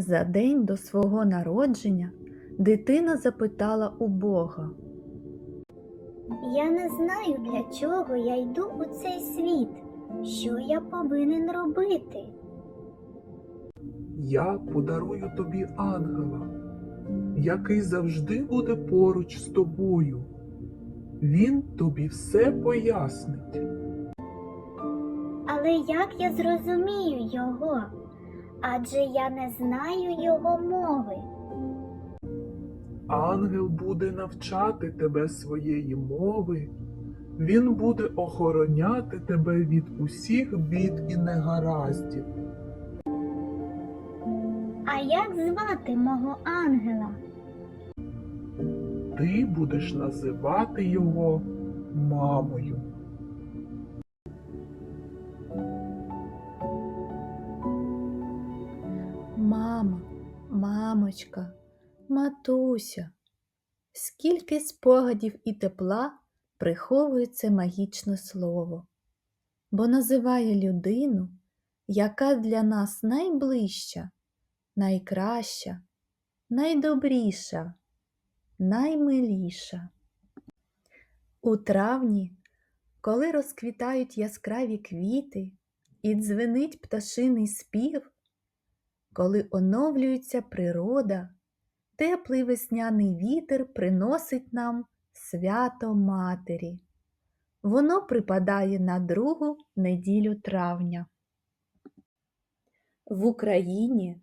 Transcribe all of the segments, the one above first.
За день до свого народження дитина запитала у Бога. Я не знаю, для чого я йду у цей світ. Що я повинен робити? Я подарую тобі ангела, який завжди буде поруч з тобою. Він тобі все пояснить. Але як я зрозумію його? Адже я не знаю його мови. Ангел буде навчати тебе своєї мови. Він буде охороняти тебе від усіх бід і негараздів. А як звати мого ангела? Ти будеш називати його мамою. Мамочка, матуся. Скільки спогадів і тепла приховує це магічне слово, бо називає людину, яка для нас найближча, найкраща, найдобріша, наймиліша. У травні, коли розквітають яскраві квіти і дзвенить пташиний спів, коли оновлюється природа, теплий весняний вітер приносить нам свято Матері. Воно припадає на другу неділю травня. В Україні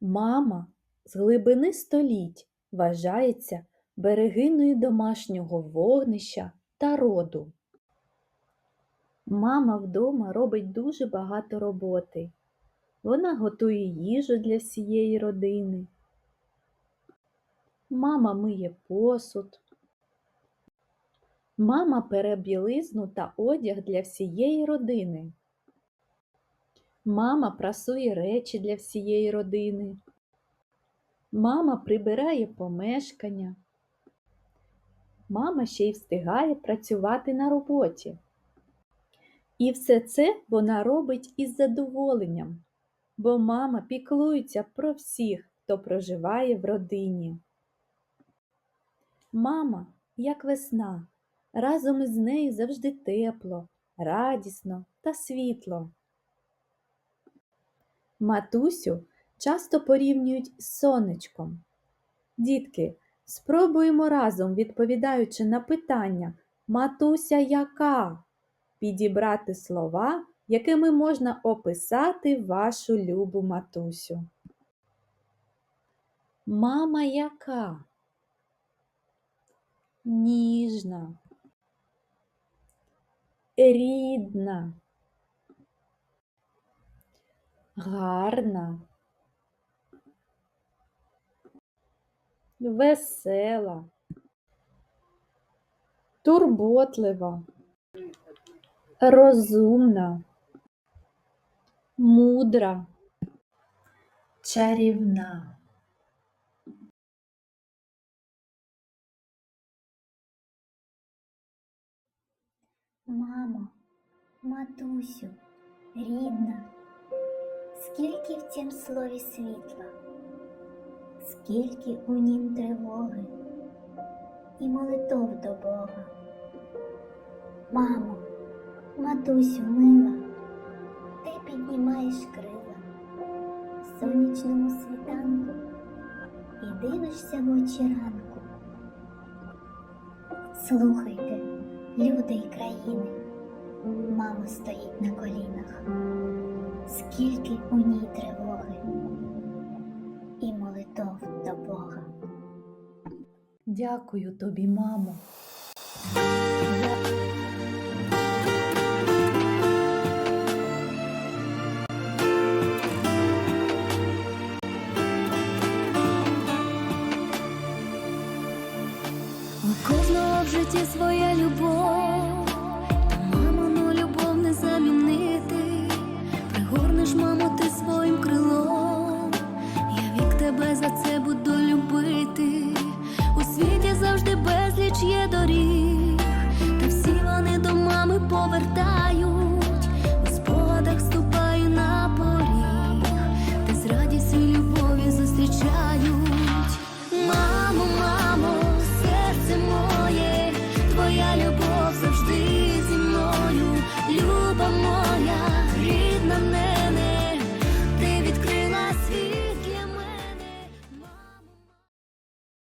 мама з глибини століть вважається берегиною домашнього вогнища та роду. Мама вдома робить дуже багато роботи. Вона готує їжу для всієї родини. Мама миє посуд. Мама пере білизну та одяг для всієї родини. Мама прасує речі для всієї родини. Мама прибирає помешкання. Мама ще й встигає працювати на роботі. І все це вона робить із задоволенням бо мама піклується про всіх, хто проживає в родині. Мама, як весна, разом із нею завжди тепло, радісно та світло. Матусю часто порівнюють з сонечком. Дітки, спробуємо разом, відповідаючи на питання Матуся яка? підібрати слова якими можна описати вашу любу матусю. Мама яка? Ніжна, рідна, гарна, весела, турботлива, розумна мудра, чарівна. Мамо, матусю, рідна, скільки в цім слові світла, скільки у нім тривоги і молитов до Бога. Мамо, матусю мила, крила в сонячному світанку і дивишся в очі ранку. Слухайте, люди й країни, мама стоїть на колінах, скільки у ній тривоги і молитов до Бога. Дякую тобі, мамо. любов, та мамину любов не замінити, пригорнеш, мамо, ти своїм крилом, я вік тебе за це буду любити, у світі завжди безліч є до.